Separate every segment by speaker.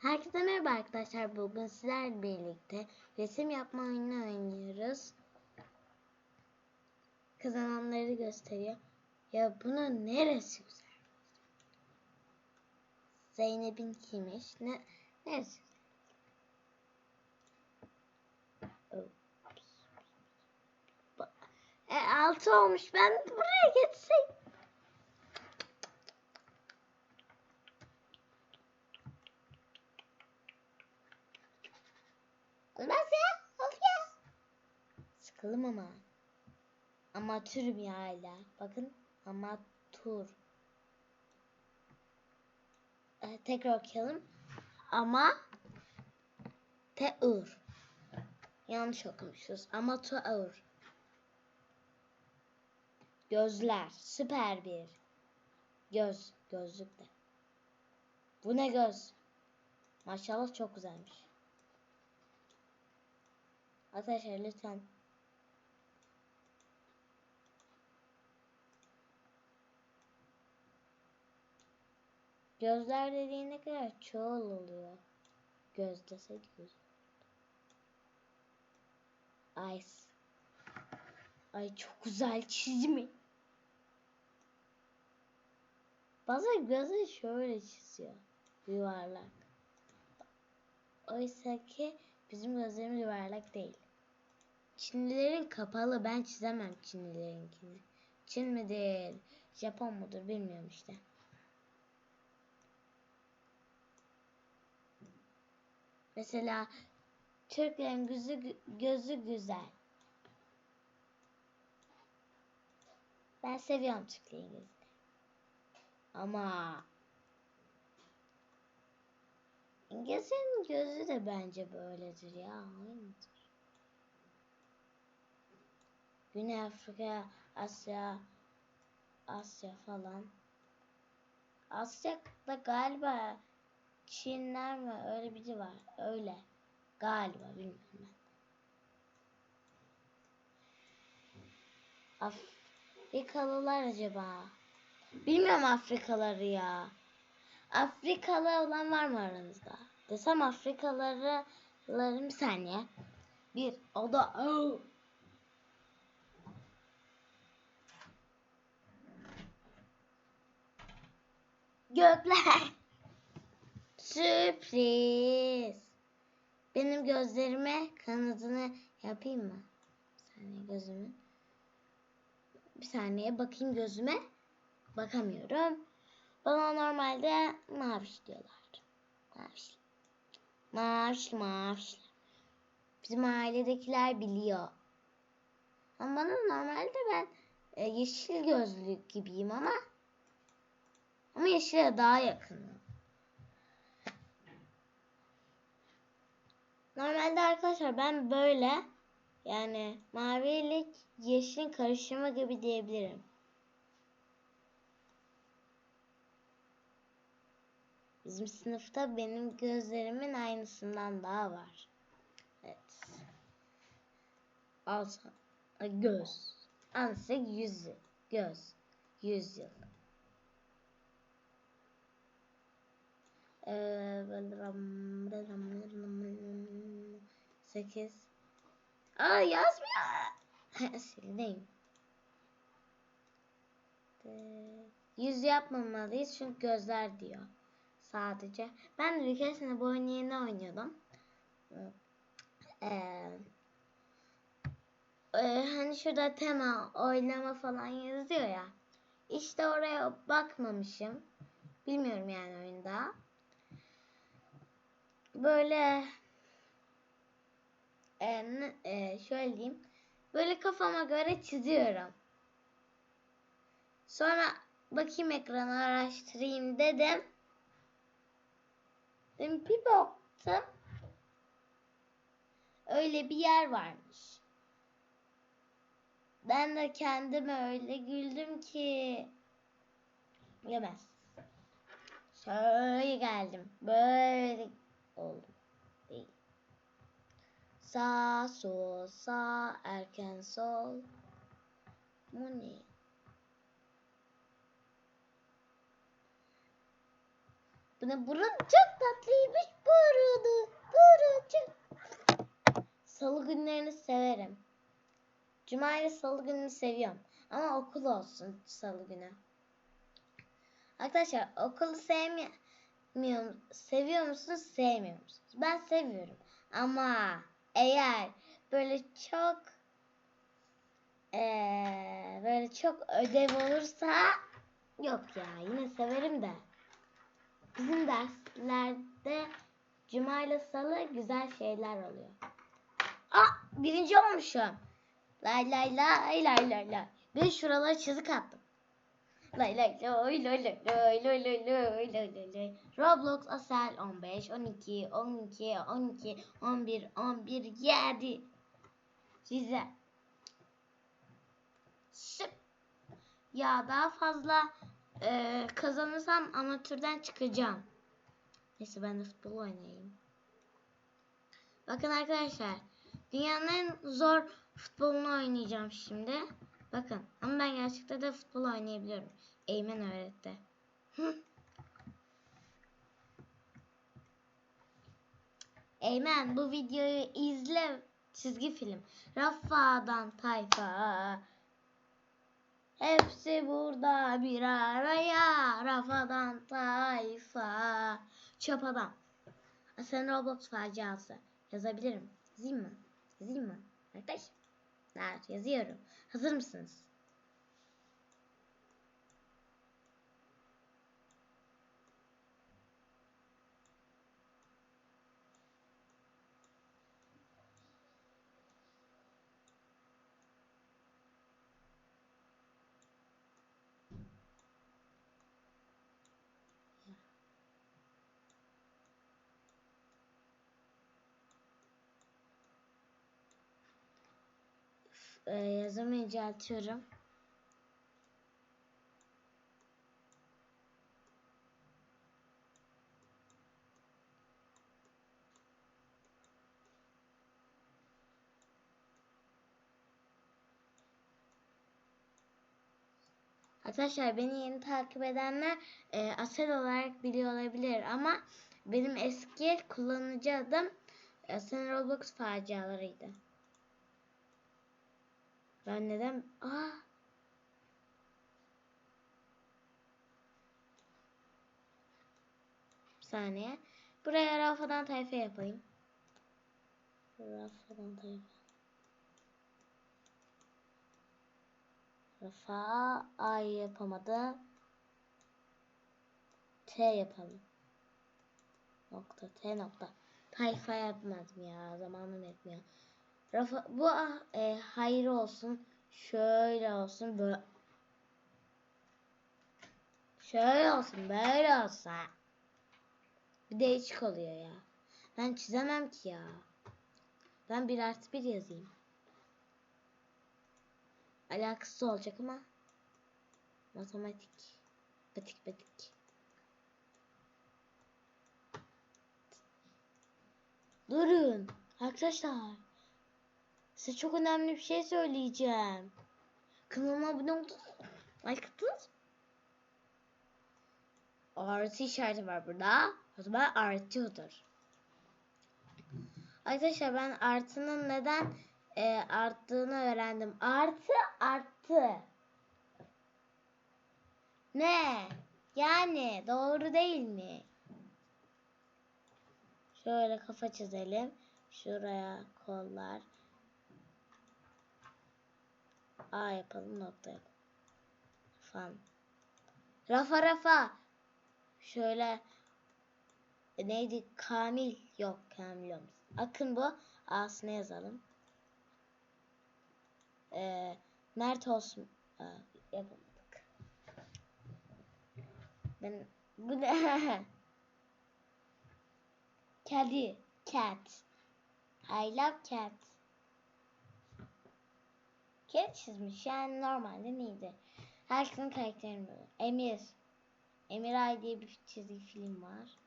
Speaker 1: Herkese merhaba arkadaşlar. Bugün sizlerle birlikte resim yapma oyunu oynuyoruz. Kazananları gösteriyor. Ya bunun neresi güzel? Zeynep'in kiymiş. Ne, neresi güzel? E, altı olmuş. Ben buraya geçseydim. Olmaz ya. Of ya. Sıkıldım ama. Amatörüm ya hala. Bakın amatör. Ee, tekrar okuyalım. Ama teur. Yanlış okumuşuz. Amatör. Gözler. Süper bir. Göz. Gözlük de. Bu ne göz? Maşallah çok güzelmiş. Arkadaşlar lütfen. Gözler dediğine kadar çoğul oluyor. Göz desek göz. Eyes. Ay çok güzel çizimi. Bazen gözü şöyle çiziyor. Yuvarlak. Oysa ki bizim gözlerimiz yuvarlak değil. Çinlilerin kapalı. Ben çizemem Çinlilerinkini. Çin midir? Japon mudur bilmiyorum işte. Mesela Türklerin gözü, gözü güzel. Ben seviyorum Türklerin gözünü. Ama İngilizlerin gözü de bence böyledir ya. Aynıdır. Güney Afrika, Asya, Asya falan. Asya'da galiba Çinler mi öyle biri var. Öyle. Galiba bilmiyorum ben. Afrikalılar acaba? Bilmiyorum Afrikaları ya. Afrikalı olan var mı aranızda? Desem Afrikalıları bir saniye. Bir o da oh. Gökler. Sürpriz. Benim gözlerime kanadını yapayım mı? Bir saniye gözümü. Bir saniye bakayım gözüme. Bakamıyorum. Bana normalde maviş diyorlar. Maviş. Maviş maviş. Bizim ailedekiler biliyor. Ama bana normalde ben e, yeşil gözlü gibiyim ama ama yeşile daha yakınım. Normalde arkadaşlar ben böyle yani mavilik yeşilin karışımı gibi diyebilirim. Bizim sınıfta benim gözlerimin aynısından daha var. Evet. Alsa göz. Anse yüzü. Göz. Yüz yıl. Sekiz. Aa yazmıyor. Sildim. Yüz yapmamalıyız çünkü gözler diyor sadece. Ben de bir keresinde bu oyunu yeni oynuyordum. Ee, e, hani şurada tema, oylama falan yazıyor ya. İşte oraya bakmamışım. Bilmiyorum yani oyunda. Böyle e, e, şöyle diyeyim. Böyle kafama göre çiziyorum. Sonra bakayım ekranı araştırayım dedim. Bir baktım. Öyle bir yer varmış. Ben de kendime öyle güldüm ki yemez. Şöyle geldim. Böyle oldum. Değil. Sağ sol sağ erken sol. Bu ne? Buna burun çok tatlıymış burunu. Burun. Salı günlerini severim. Cuma ile salı gününü seviyorum. Ama okul olsun salı günü. Arkadaşlar okulu sevmiyor Seviyor musunuz? Sevmiyor musunuz? Ben seviyorum. Ama eğer böyle çok ee, böyle çok ödev olursa yok ya yine severim de. Bizim derslerde cuma ile salı güzel şeyler oluyor. Aa birinci olmuşum. Lay lay lay lay lay lay. Bir şuralara çizik attım. Lay lay lay lay lay lay lay lay lay lay lay lay. Roblox Asel 15, 12, 12, 12, 11, 11, 7. Size. Şıp. Ya daha fazla e, kazanırsam amatörden çıkacağım. Neyse ben de futbol oynayayım. Bakın arkadaşlar. Dünyanın en zor futbolunu oynayacağım şimdi. Bakın ama ben gerçekten de futbol oynayabiliyorum. Eymen öğretti. Eymen bu videoyu izle. Çizgi film. Rafa'dan tayfa. Hepsi burada bir araya. Rafadan tayfa. Çöp adam. Sen Roblox faciası. Yazabilirim. Yazayım mı? Yazayım mı? Arkadaş. Evet, yazıyorum. Hazır mısınız? Ee, yazımı inceltiyorum. Arkadaşlar beni yeni takip edenler e, Asel olarak biliyor olabilir ama benim eski kullanıcı adım Asel Roblox facialarıydı. Ben neden? Aa. Bir saniye. Buraya Rafadan tayfa yapayım. Rafadan tayfa. Rafa Ay yapamadı. T yapalım. Nokta T nokta. Tayfa yapmadım ya. Zamanım yetmiyor. Rafa, bu ah, e, hayır olsun. Şöyle olsun. Böyle. Şöyle olsun. Böyle olsa. Bir değişik oluyor ya. Ben çizemem ki ya. Ben bir artı bir yazayım. Alakası olacak ama. Matematik. Batik batik. Durun. Arkadaşlar. Size çok önemli bir şey söyleyeceğim. Kanalıma abone oldunuz. Like attınız. Artı işareti var burada. O zaman artıyordur. Arkadaşlar ben artının neden e, arttığını öğrendim. Artı arttı. Ne? Yani doğru değil mi? Şöyle kafa çizelim. Şuraya kollar. A yapalım nokta yapalım. Fan. Rafa rafa. Şöyle e, neydi? Kamil. Yok Kamil olmaz. Akın bu. A'sını yazalım. Ee, Mert olsun. Aa, yapamadık. Ben bu ne? Kedi. Cat. I love cat. Kedi çizmiş. Yani normalde neydi? Herkesin karakterini böyle. Emir. Emir Ay diye bir çizgi film var.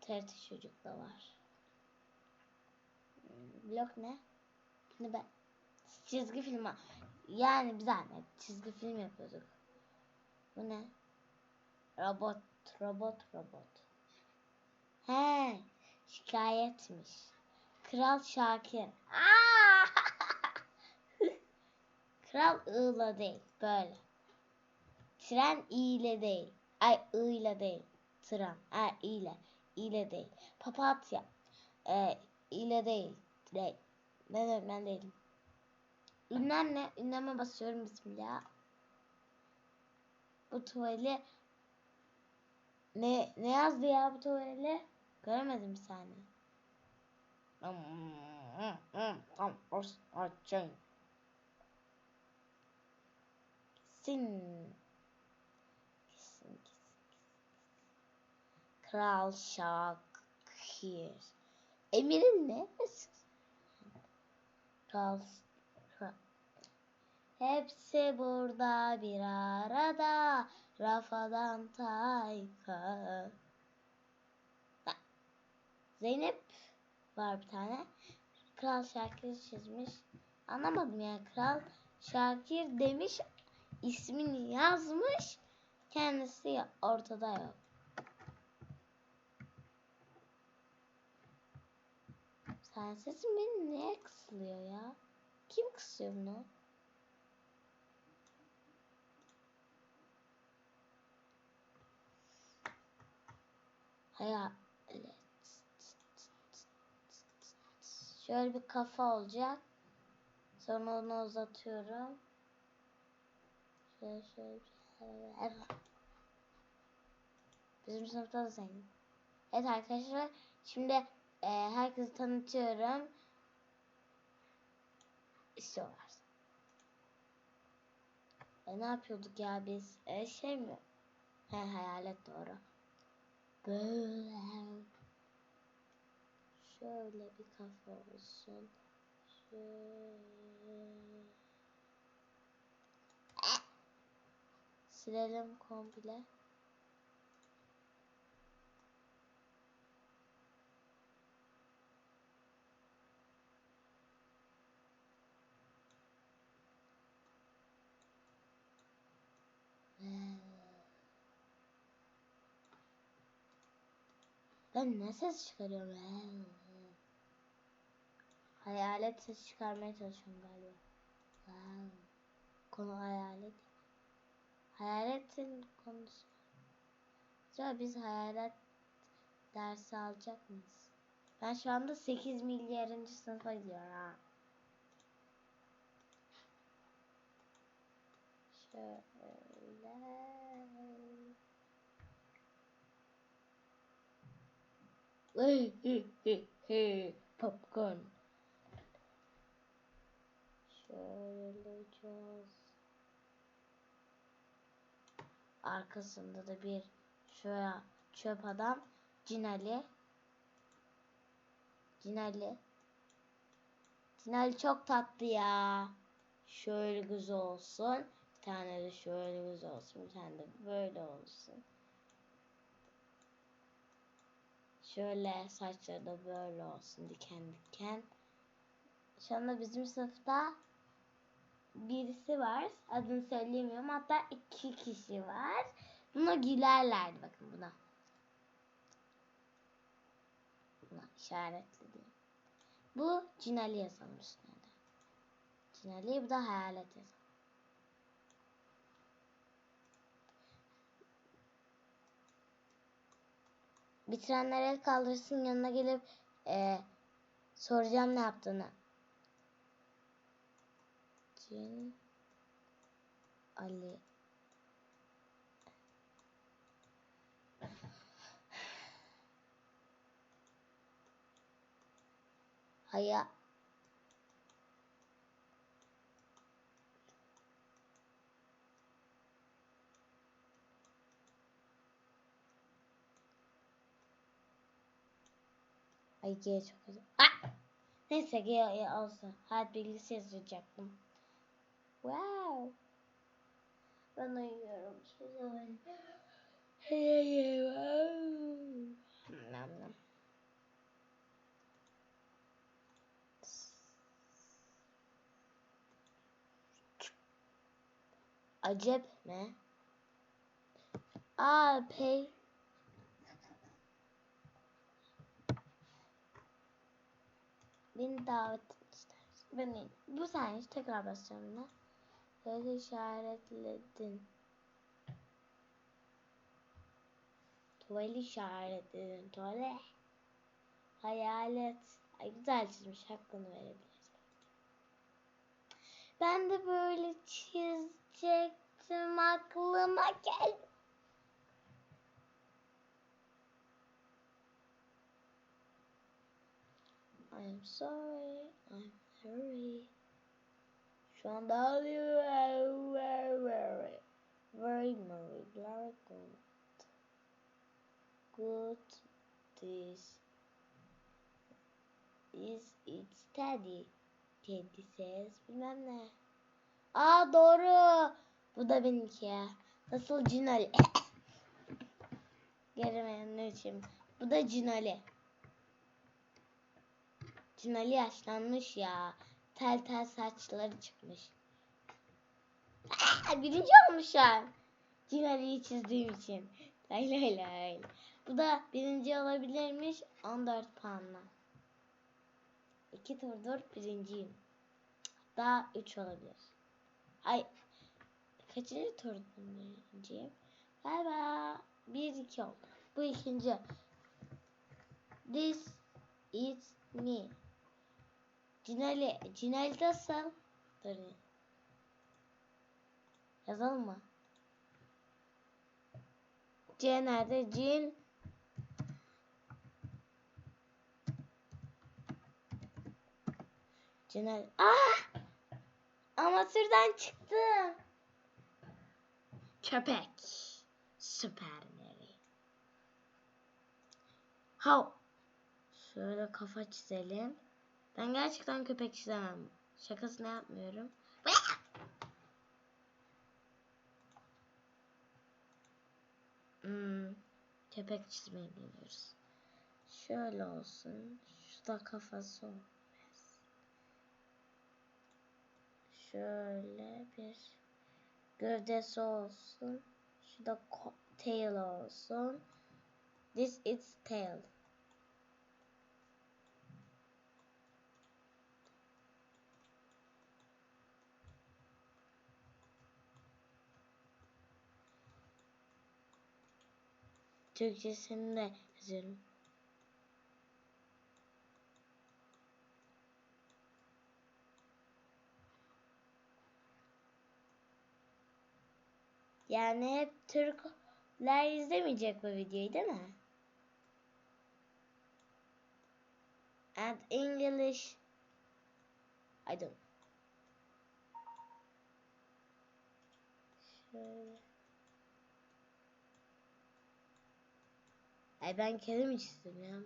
Speaker 1: TRT Çocuk'ta var. Hmm, Blok ne? Ne ben? Çizgi film var. Yani bir zahmet çizgi film yapıyorduk. Bu ne? Robot, robot, robot. He, Şikayetmiş. Kral Şakir. Kral ığla değil. Böyle. Tren ile değil. Ay ığla değil. Tren. Ay ile. ile değil. Papatya. E, ile değil. Değil. Ben değilim. Ünlem ne? Ünleme basıyorum. Bismillah. Bu tuvali ne ne yazdı ya bu tuvali? Göremedim bir saniye. Açın. Sin. Kesin, kesin. Kral Şakir. Emir'in ne? Kral. Hepsi burada bir arada. Rafadan Tayka. Zeynep var bir tane. Kral Şakir çizmiş. Anlamadım ya. Kral Şakir demiş. ismini yazmış. Kendisi ortada yok. Sen sesin benim niye kısılıyor ya? Kim kısıyor bunu? Hayal. Evet. Şöyle bir kafa olacak. Sonra onu uzatıyorum. Şöyle şöyle. şöyle. Bizim sınıfta da zengin. Evet arkadaşlar. Şimdi e, herkesi tanıtıyorum. İstiyorlar. E, ne yapıyorduk ya biz? E, şey mi? He hayalet doğru. Böyle. Şöyle bir kafa olsun. Şöyle. Silelim komple. Ben ne ses çıkarıyorum? Hayalet ses çıkarmaya çalışıyorum galiba. Wow. Konu hayalet. Hayaletin konusu. Acaba biz hayalet dersi alacak mıyız? Ben şu anda 8 milyarıncı sınıfa gidiyorum ha. Şöyle. Popcorn. Şöyle. Arkasında da bir şöyle çöp adam. Cinali. Cinali. Cinali çok tatlı ya. Şöyle güzel olsun. Bir tane de şöyle güzel olsun. Bir tane de böyle olsun. Şöyle saçları da böyle olsun diken diken. Şu anda bizim sınıfta birisi var. Adını söyleyemiyorum. Hatta iki kişi var. Buna gülerlerdi. Bakın buna. Buna işaretli diye. Bu Cinali yazalım üstüne de. Cinali bu da hayalet yazalım. Bitirenler el kaldırsın yanına gelip e, soracağım ne yaptığını. Cin Ali Haya Ay G çok güzel. Ah! Neyse G olsun. Hayat bilgisi yazacaktım. Wow. Ben uyuyorum. Nam nam. Acep mi? Aa pey. beni davet istersin. Beni bu saniye tekrar basacağım da. Böyle işaretledin. Tuval işaretledin. Tuvalet. Hayalet. Ay güzel çizmiş. Hakkını verebiliriz. Ben de böyle çizecektim. Aklıma geldi. I'm sorry. I'm sorry. Şu anda. Very, very, very, very, good. Good. This is it's Teddy. Teddy says bilmem ne. Aa doğru. Bu da benimki. Nasıl Cinali? Göremeyenler için. Bu da Cinali. Cinali yaşlanmış ya. Tel tel saçları çıkmış. Aa, birinci olmuşlar. Cinali'yi çizdiğim için. Lay lay lay. Bu da birinci olabilirmiş 14 puanla. İki turdur birinciyim. Daha üç olabilir. Ay kaçıncı turdur birinciyim? Galiba bir iki oldu. Bu ikinci. This is me. Cinali, Cinali nasıl? Dur. Yazalım mı? C nerede? Cin. Cinali. Ah! Amatörden çıktım. Köpek. Süper Mary. How? Şöyle kafa çizelim. Ben gerçekten köpek çizemem. Şakasını yapmıyorum. Hmm, köpek çizmeyi biliyoruz. Şöyle olsun. Şu da kafası olmaz. Şöyle bir gövdesi olsun. Şu da tail olsun. This is tail. Türkçesini de yazıyorum. Yani hep Türkler izlemeyecek bu videoyu değil mi? And English I don't. Şöyle. Ay ben kendim çizdim ya.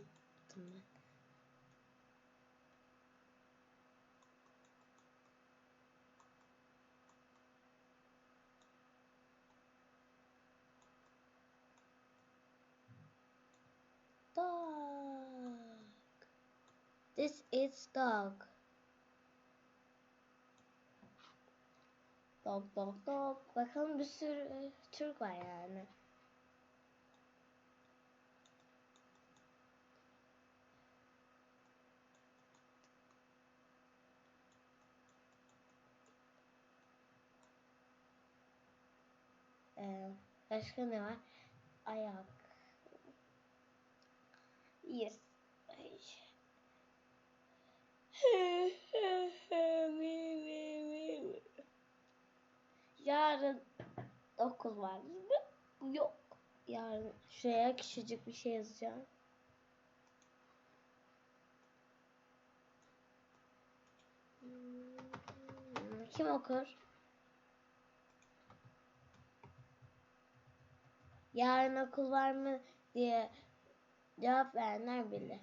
Speaker 1: Dog. This is dog. Dog dog dog. Bakalım bir sürü Türk var yani. Ee, başka ne var? Ayak. Yes. Yarın okul var mı? Yok. Yarın şuraya küçücük bir şey yazacağım. Hmm, Kim okur? Yarın okul var mı diye cevap verenler bilir.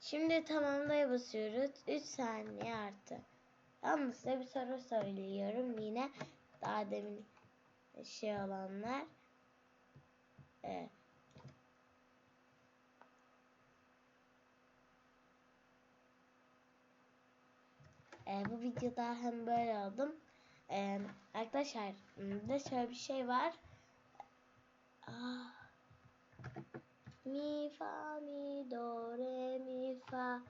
Speaker 1: Şimdi tamamlaya basıyoruz. 3 saniye artı. Yalnız size bir soru söylüyorum yine. Daha demin şey olanlar. Evet. Ee, bu videoda hem böyle oldum. Ee, arkadaşlar bir de şöyle bir şey var. Ah. Mi fa mi do re mi fa.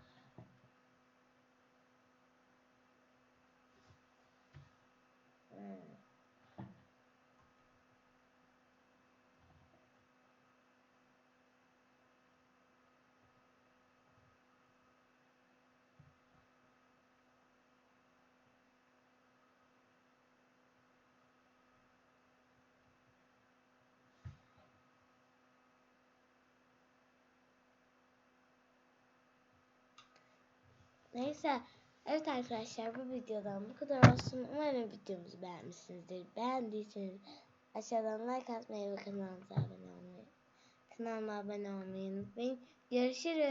Speaker 1: Neyse. Evet arkadaşlar bu videodan bu kadar olsun. Umarım videomuzu beğenmişsinizdir. Beğendiyseniz aşağıdan like atmayı ve kanalımıza abone olmayı kanalıma abone olmayı unutmayın. Görüşürüz.